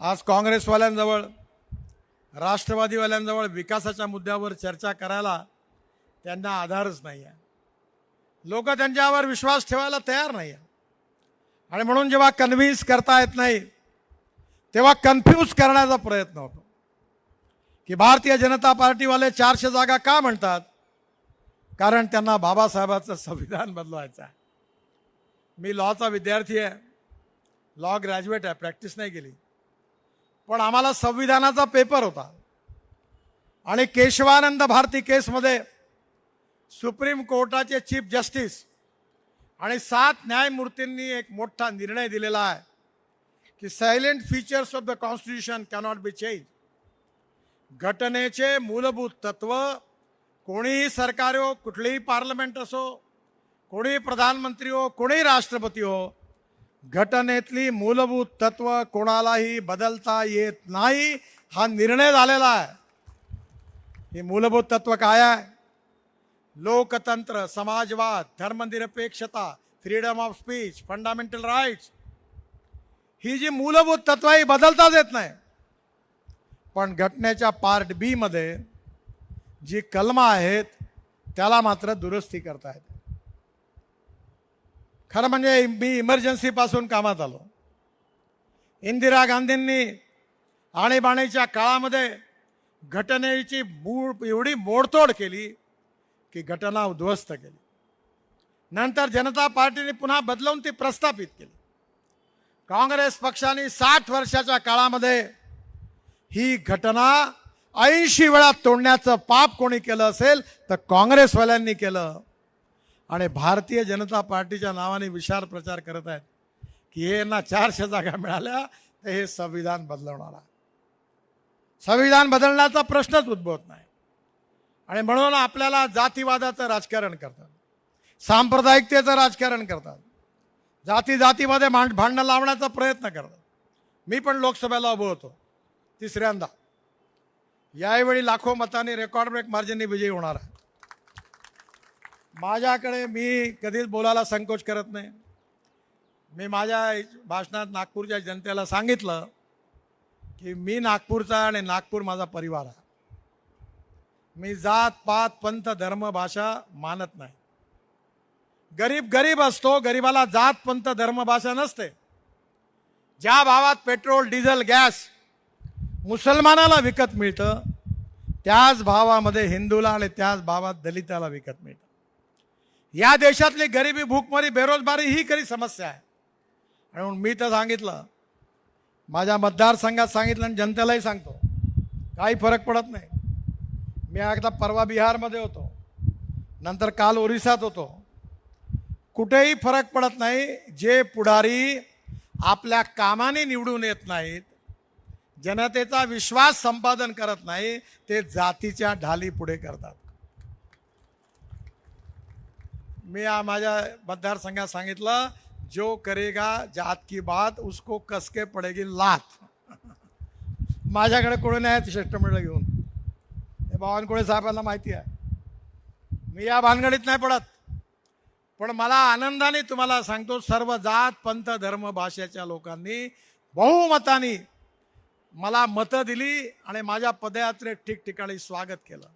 आज काँग्रेसवाल्यांजवळ राष्ट्रवादीवाल्यांजवळ विकासाच्या मुद्द्यावर चर्चा करायला त्यांना आधारच नाही आहे लोक त्यांच्यावर विश्वास ठेवायला तयार नाही आहे आणि म्हणून जेव्हा कन्व्हिन्स करता येत नाही तेव्हा कन्फ्यूज करण्याचा प्रयत्न होतो. की भारतीय जनता पार्टीवाले चारशे जागा का म्हणतात? कारण त्यांना बाबासाहेबांचं संविधान बदलवायचं आहे. मी लॉचा विद्यार्थी आहे. लॉ ग्रॅज्युएट आहे. प्रॅक्टिस नाही केली. पण आम्हाला संविधानाचा पेपर होता. आणि केशवानंद भारती केसमध्ये सुप्रीम कोर्टाचे चीफ जस्टिस आणि सात न्यायमूर्तींनी एक मोठा निर्णय दिलेला आहे की salient features of the constitution cannot be change घटनेचे मूलभूत तत्व कोणीही सरकार हो कुठलीही पार्लमेंट असो कोणीही प्रधानमंत्री हो कोणीही राष्ट्रपती हो घटनेतली मूलभूत तत्व कोणालाही बदलता येत नाही हा निर्णय झालेला आहे. हे मूलभूत तत्व काय आहे? लोकतंत्र समाजवाद धर्मनिरपेक्षता freedom of speech fundamental rights ही जी मूलभूत तत्व आहे ही बदलताच येत नाही. पण घटनेच्या पार्ट बी मध्ये जी कलमं आहेत त्याला मात्र दुरुस्ती करता येते. खरं म्हणजे मी इमर्जन्सीपासून कामात आलो. इंदिरा गांधींनी आणीबाणीच्या काळामध्ये घटनेची मूळ एवढी मोडतोड केली की घटना उद्ध्वस्त केली. नंतर जनता पार्टीने पुन्हा बदलवून ती प्रस्थापित केली. काँग्रेस पक्षाने साठ वर्षाच्या काळामध्ये ही घटना ऐंशी वेळा तोडण्याचं पाप कोणी केलं असेल तर काँग्रेसवाल्यांनी केलं. आणि भारतीय जनता पार्टीच्या नावाने विशाल प्रचार करत आहेत की हे यांना चारशे जागा मिळाल्या तर हे संविधान बदलवणार. आहे संविधान बदलण्याचा प्रश्नच उद्भवत नाही. आणि म्हणून आपल्याला जातीवादाचं राजकारण करतात. सांप्रदायिकतेचं राजकारण करतात. जाती जातीमध्ये मांड भांडणं लावण्याचा प्रयत्न करतात. मी पण लोकसभेला उभो होतो तिसऱ्यांदा. यावेळी लाखो मतांनी रेकॉर्ड ब्रेक मार्जिनने विजयी होणार आहे. माझ्याकडे मी कधीच बोलायला संकोच करत नाही. मी माझ्या भाषणात नागपूरच्या जनतेला सांगितलं की मी नागपूरचा आणि नागपूर माझा परिवार आहे. मी जात पात पंथ धर्म भाषा मानत नाही. गरीब गरीब असतो गरीबाला जात पंथ धर्म भाषा नसते. ज्या भावात पेट्रोल डिझेल गॅस मुसलमानाला विकत मिळतं त्याच भावामध्ये हिंदूला आणि त्याच भावात दलिताला विकत मिळतं. या देशातली गरिबी भूकमरी बेरोजगारी ही खरी समस्या आहे. आणि म्हणून मी तर सांगितलं माझ्या मतदारसंघात सांगितलं आणि जनतेलाही सांगतो काही फरक पडत नाही. मी एकदा परवा बिहारमध्ये होतो नंतर काल ओरिसात होतो. कुठेही फरक पडत नाही जे पुढारी आपल्या कामाने निवडून येत नाहीत जनतेचा विश्वास संपादन करत नाही ते जातीच्या ढाली पुढे करतात. मी या माझ्या मतदारसंघात सांगितलं जो करेगा जात की बात उसको कसके पडेगी लात. माझ्याकडे कोणी नाही शिष्टमंडळ घेऊन. हे बावनकुळे साहेबांना माहिती आहे. मी या भानगडीत नाही पडत. पण मला आनंदाने तुम्हाला सांगतो सर्व जात पंथ धर्म भाषेच्या लोकांनी बहुमताने मला मतं दिली आणि माझ्या पदयात्रेत ठिकठिकाणी स्वागत केलं.